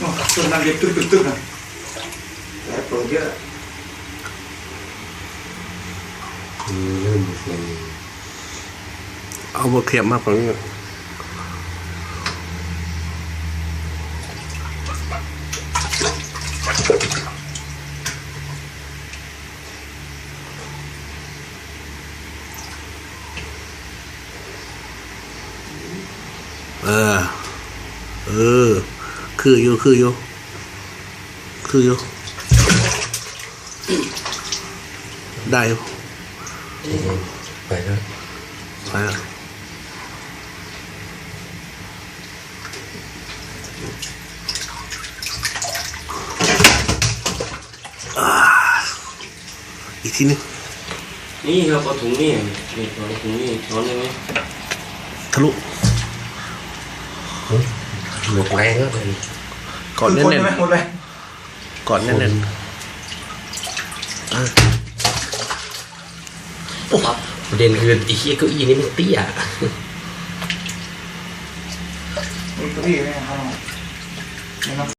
โอ้ตัวนั้นเล็กตึ๊บตึ๊บตึ๊บน คืออยู่คืออยู่คืออยู่ได้อยู่ไปแล้วไปแล้วอ่าอีกทีนึงนี่ครับเอาถุงนี่นี่เอาถุงนี่ช้อนได้ไหมทะลุ หมดแรงแล้วเลยก่อนคือคนแน่นใช่ไหมหมดเลยๆก่อนแน่นประเด็นคือไอ้เหี้ยเก้าอี้นี่มันเตี้ยมีเก้าอี้ไหมครับนี่เนาะ